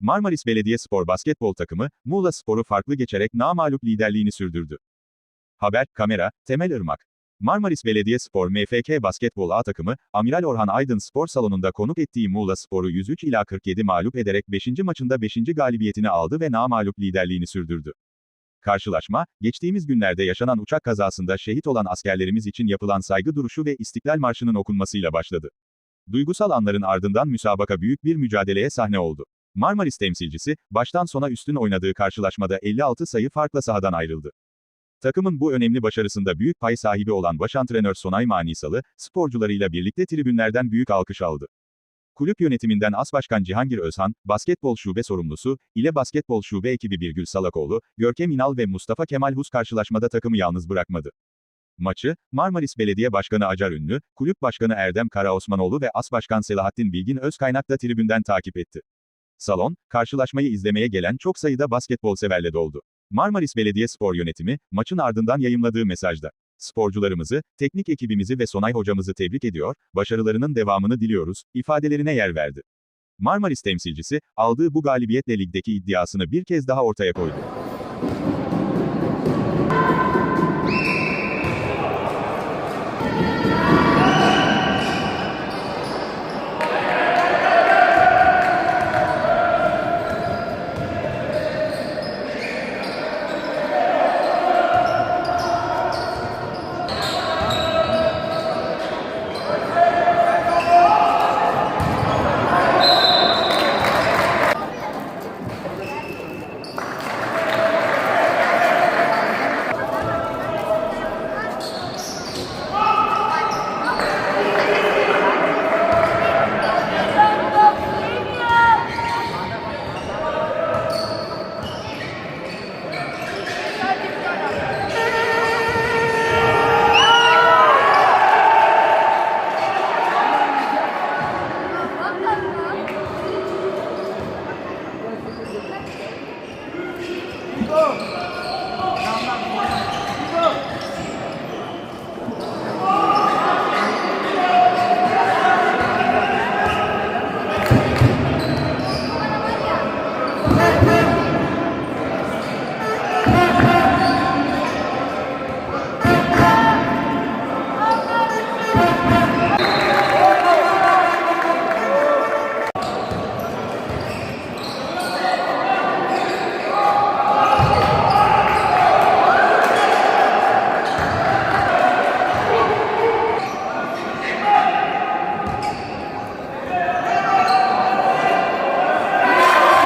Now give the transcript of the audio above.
Marmaris Belediyespor basketbol takımı, Muğla Spor'u farklı geçerek namağlup liderliğini sürdürdü. Haber, kamera, Temel Irmak. Marmaris Belediyespor MFK Basketbol A takımı, Amiral Orhan Aydın Spor Salonu'nda konuk ettiği Muğla Spor'u 103 ila 47 mağlup ederek 5. maçında 5. galibiyetini aldı ve namağlup liderliğini sürdürdü. Karşılaşma, geçtiğimiz günlerde yaşanan uçak kazasında şehit olan askerlerimiz için yapılan saygı duruşu ve İstiklal Marşı'nın okunmasıyla başladı. Duygusal anların ardından müsabaka büyük bir mücadeleye sahne oldu. Marmaris temsilcisi, baştan sona üstün oynadığı karşılaşmada 56 sayı farkla sahadan ayrıldı. Takımın bu önemli başarısında büyük pay sahibi olan baş antrenör Sonay Manisalı, sporcularıyla birlikte tribünlerden büyük alkış aldı. Kulüp yönetiminden As Başkan Cihangir Özhan, basketbol şube sorumlusu, ile basketbol şube ekibi Birgül Salakoğlu, Görkem İnal ve Mustafa Kemal Hus karşılaşmada takımı yalnız bırakmadı. Maçı, Marmaris Belediye Başkanı Acar Ünlü, Kulüp Başkanı Erdem Karaosmanoğlu ve As Başkan Selahattin Bilgin Özkaynak da tribünden takip etti. Salon, karşılaşmayı izlemeye gelen çok sayıda basketbol severle doldu. Marmaris Belediye Spor Yönetimi, maçın ardından yayımladığı mesajda, sporcularımızı, teknik ekibimizi ve Sonay hocamızı tebrik ediyor, başarılarının devamını diliyoruz, ifadelerine yer verdi. Marmaris temsilcisi, aldığı bu galibiyetle ligdeki iddiasını bir kez daha ortaya koydu.